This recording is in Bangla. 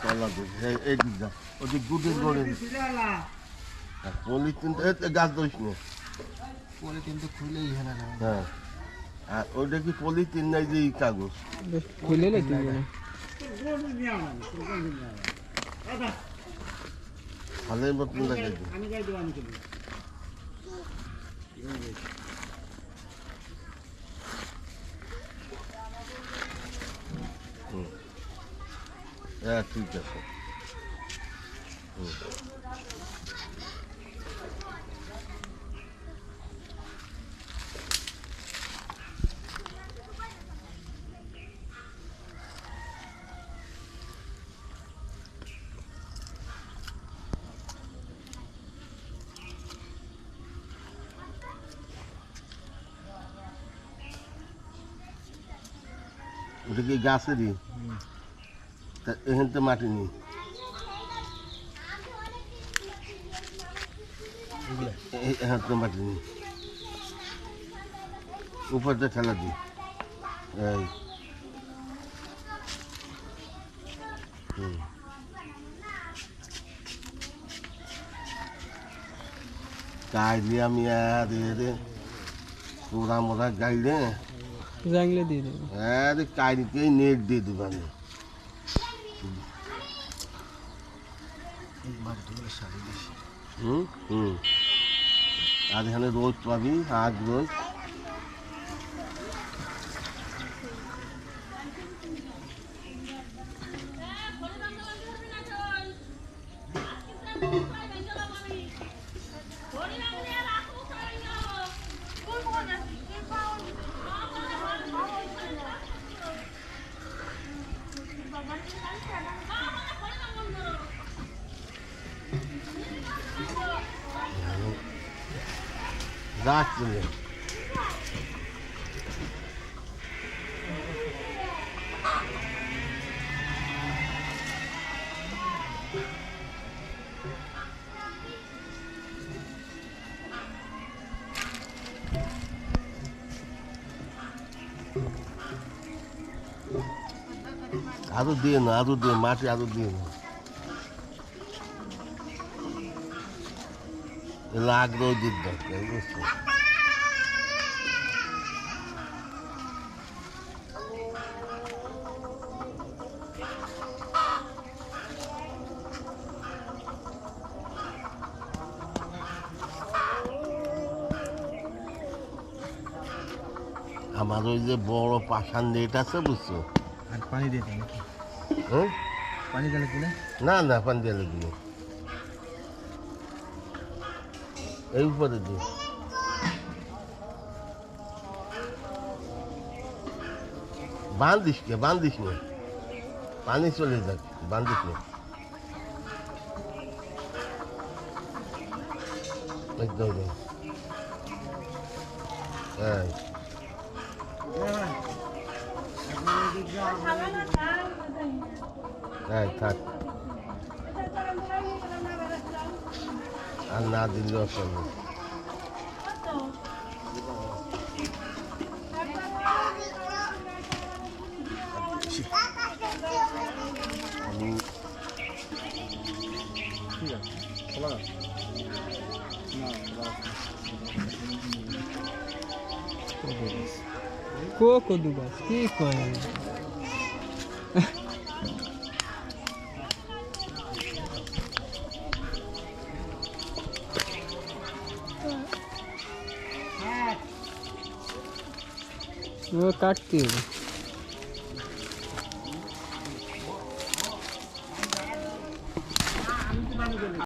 ঠেলা দে এই- এই দিক যা দুদিক করে পলিথিন গাছ দোষ নেই পলিথিন তো খুলেই হ্যাঁ আর ওইটা পলিথিন নাই যে কাগজ খুলে না ভালোই মতন লাগে হ্যাঁ ঠিক আছে। ওটা কি গাছেরই এখান তো মাটি নেই এ- এখান তো মাটি নেই উপরটা ঠেলা দিই এই হুম। গাইলে আমি আর রে পোড়া মোড়া গাইলে জাংলে দিয়ে দেবো আরে কাইরিকেই নেট দিয়ে দেবো আমি মাটি গুলো হুম হুম আর এখানে রোজ পাবি আজ রোজ Thank রে। আরও দিয়ে না আরও দিয়ে মাটি আরও দিয়ে না আগ্রহ দিক দরকার বুঝছ? আমার ওই যে বড় পাষাণ নেট আছে বুঝছ? আর পানি দিয়ে দেন হ্যাঁ পানি দিলে না? না পান দিয়ে লাগবে এই উপরে দিয়ে বান্ধিস কে, বান্ধিস নে। পানি চলে যাক, বান্ধিস নে। একদম হ্যাঁ থাক। আর না দিলে অসম্ভব আমি ঠিক আছে খোলা না কো কদু